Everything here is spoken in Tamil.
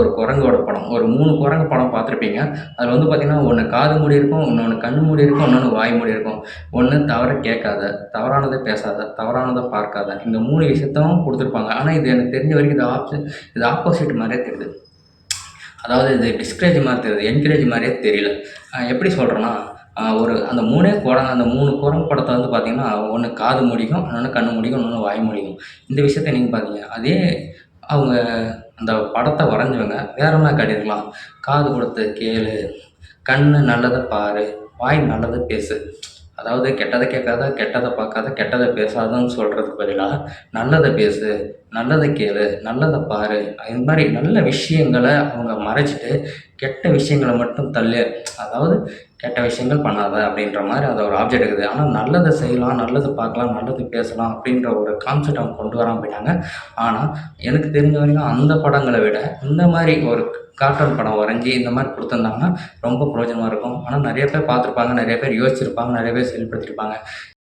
ஒரு குரங்கோட படம் ஒரு மூணு குரங்கு படம் பார்த்துருப்பீங்க. அதில் வந்து பார்த்தீங்கன்னா ஒன்று காது மூடி இருக்கும் இன்னொன்று கண் மூடி இருக்கும் இன்னொன்று வாய் மூடி இருக்கும். ஒன்று தவற கேட்காத தவறானதை பேசாத தவறானதை பார்க்காத இந்த மூணு விஷயத்தையும் கொடுத்துருப்பாங்க. ஆனால் இது எனக்கு தெரிஞ்ச வரைக்கும் இது ஆப்ஷன் இது ஆப்போசிட் மாதிரியே தெரியுது. அதாவது இது டிஸ்கரேஜ் மாதிரி தெரியுது என்கரேஜ் மாதிரியே தெரியல. எப்படி சொல்கிறேன்னா ஒரு அந்த மூணே குரங்கு அந்த மூணு குரங்கு படத்தை வந்து பார்த்தீங்கன்னா ஒன்று காது முடிக்கும் இன்னொன்று கண்ணு முடிக்கும் இன்னொன்று வாய் முடிக்கும். இந்த விஷயத்தை நீங்கள் பார்த்தீங்க அதே அவங்க அந்த படத்தை வரைஞ்சவங்க வேற என்ன காட்டியிருக்கலாம்? காது கொடுத்து கேளு. கண் நல்லதை பாரு. வாய் நல்லதை பேசு. அதாவது கெட்டதை கேட்காத கெட்டதை பார்க்காத கெட்டதை பேசாதன்னு சொல்கிறதுக்கு பதிலாக நல்லதை பேசு நல்லதை கேளு நல்லதை பாரு இது மாதிரி நல்ல விஷயங்களை அவங்க மறைச்சிட்டு கெட்ட விஷயங்களை மட்டும் தள்ளு. அதாவது கெட்ட விஷயங்கள் பண்ணாத அப்படின்ற மாதிரி அது ஒரு ஆப்ஜெக்ட் இருக்குது. ஆனால் நல்லதை செய்யலாம் நல்லது பார்க்கலாம் நல்லது பேசலாம் அப்படின்ற ஒரு கான்செப்ட் அவங்க கொண்டு வராமல் போயிட்டாங்க. ஆனால் எனக்கு தெரிஞ்ச வரைக்கும் அந்த படங்களை விட இந்த மாதிரி ஒரு கார்ட்டூன் படம் வரைஞ்சி இந்த மாதிரி கொடுத்துருந்தாங்கன்னா ரொம்ப பிரோஜனமாக இருக்கும். ஆனால் நிறைய பேர் பார்த்துருப்பாங்க நிறைய பேர் யோசிச்சிருப்பாங்க நிறைய பேர் செயல்படுத்தியிருப்பாங்க